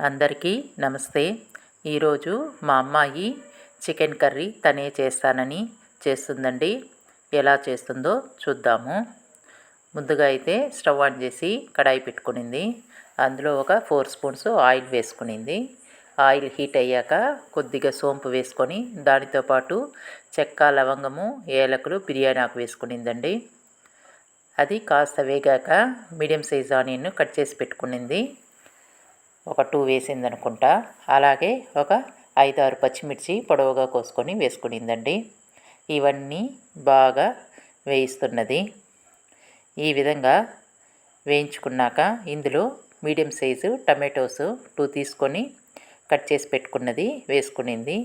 అందరికీ నమస్తే. ఈరోజు మా అమ్మాయి చికెన్ కర్రీ తనే చేస్తానని చేస్తుందండి. ఎలా చేస్తుందో చూద్దాము. ముందుగా అయితే స్టవ్ ఆన్ చేసి కడాయి పెట్టుకునింది. అందులో ఒక ఫోర్ స్పూన్స్ ఆయిల్ వేసుకునింది. ఆయిల్ హీట్ అయ్యాక కొద్దిగా సోంపు వేసుకొని దానితో పాటు చెక్క లవంగము ఏలకులు బిర్యానీ ఆకు వేసుకునిందండి. అది కాస్త వేగాక మీడియం సైజ్ ఆనియన్ కట్ చేసి పెట్టుకునింది. ఒక టూ వేసింది అనుకుంటా అలాగే ఒక ఐదు ఆరు పచ్చిమిర్చి పొడవుగా కోసుకొని వేసుకునిందండి. ఇవన్నీ బాగా వేయిస్తున్నది. ఈ విధంగా వేయించుకున్నాక ఇందులో మీడియం సైజు టమాటోస్ టూ తీసుకొని కట్ చేసి పెట్టుకున్నది వేసుకునింది.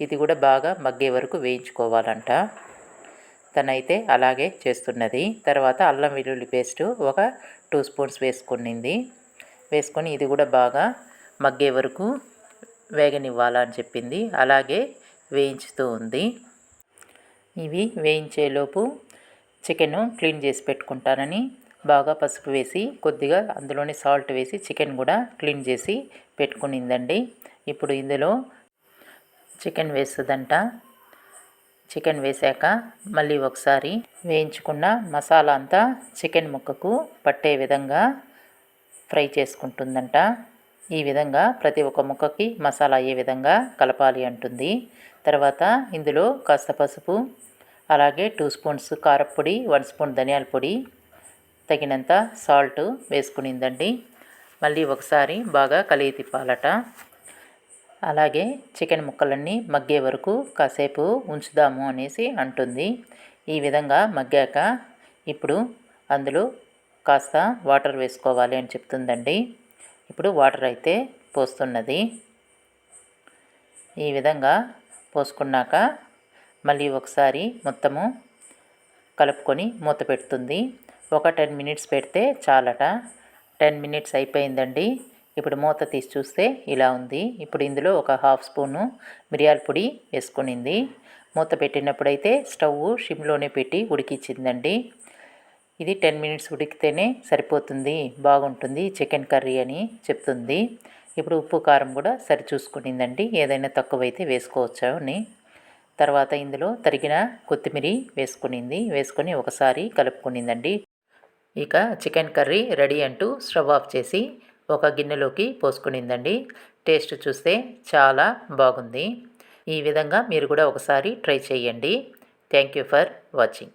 ఇది కూడా బాగా మగ్గే వరకు వేయించుకోవాలంట. తనైతే అలాగే చేస్తున్నది. తర్వాత అల్లం వెల్లుల్లి పేస్టు ఒక టూ స్పూన్స్ వేసుకునింది. వేసుకొని ఇది కూడా బాగా మగ్గే వరకు వేగనివ్వాలని చెప్పింది. అలాగే వేయించుతూ ఉంది. ఇవి వేయించేలోపు చికెన్ క్లీన్ చేసి పెట్టుకుంటానని బాగా పసుపు వేసి కొద్దిగా అందులోనే సాల్ట్ వేసి చికెన్ కూడా క్లీన్ చేసి పెట్టుకునిందండి. ఇప్పుడు ఇందులో చికెన్ వేస్తుందంట. చికెన్ వేసాక మళ్ళీ ఒకసారి వేయించుకున్న మసాలా అంతా చికెన్ ముక్కకు పట్టే విధంగా ఫ్రై చేసుకుంటుందంట. ఈ విధంగా ప్రతి ఒక్క ముక్కకి మసాలా అయ్యే విధంగా కలపాలి అంటుంది. తర్వాత ఇందులో కాస్త పసుపు అలాగే టూ స్పూన్స్ కారపొడి వన్ స్పూన్ ధనియాల పొడి తగినంత సాల్ట్ వేసుకునిందండి. మళ్ళీ ఒకసారి బాగా కలిగి తిప్పాలట. అలాగే చికెన్ ముక్కలన్నీ మగ్గే వరకు కాసేపు ఉంచుదాము అనేసి అంటుంది. ఈ విధంగా మగ్గాక ఇప్పుడు అందులో కాస్త వాటర్ వేసుకోవాలి అని చెప్తుందండి. ఇప్పుడు వాటర్ అయితే పోస్తున్నది. ఈ విధంగా పోసుకున్నాక మళ్ళీ ఒకసారి మొత్తము కలుపుకొని మూత పెడుతుంది. ఒక టెన్ మినిట్స్ పెడితే చాలట. టెన్ మినిట్స్ అయిపోయిందండి. ఇప్పుడు మూత తీసి చూస్తే ఇలా ఉంది. ఇప్పుడు ఇందులో ఒక హాఫ్ స్పూను మిరియాల పొడి వేసుకునింది. మూత పెట్టినప్పుడైతే స్టవ్ షిమ్లోనే పెట్టి ఉడికిచ్చిందండి ఇది టెన్ మినిట్స్ ఉడికితేనే సరిపోతుంది బాగుంటుంది చికెన్ కర్రీ అని చెప్తుంది. ఇప్పుడు ఉప్పు కారం కూడా సరి చూసుకునిందండి ఏదైనా తక్కువైతే వేసుకోవచ్చా అని. తర్వాత ఇందులో తరిగిన కొత్తిమీర వేసుకునింది వేసుకొని ఒకసారి కలుపుకునిందండి. ఇక చికెన్ కర్రీ రెడీ అంటూ స్టవ్ ఆఫ్ చేసి ఒక గిన్నెలోకి పోసుకునిందండి. టేస్ట్ చూస్తే చాలా బాగుంది. ఈ విధంగా మీరు కూడా ఒకసారి ట్రై చేయండి. Thank you for watching.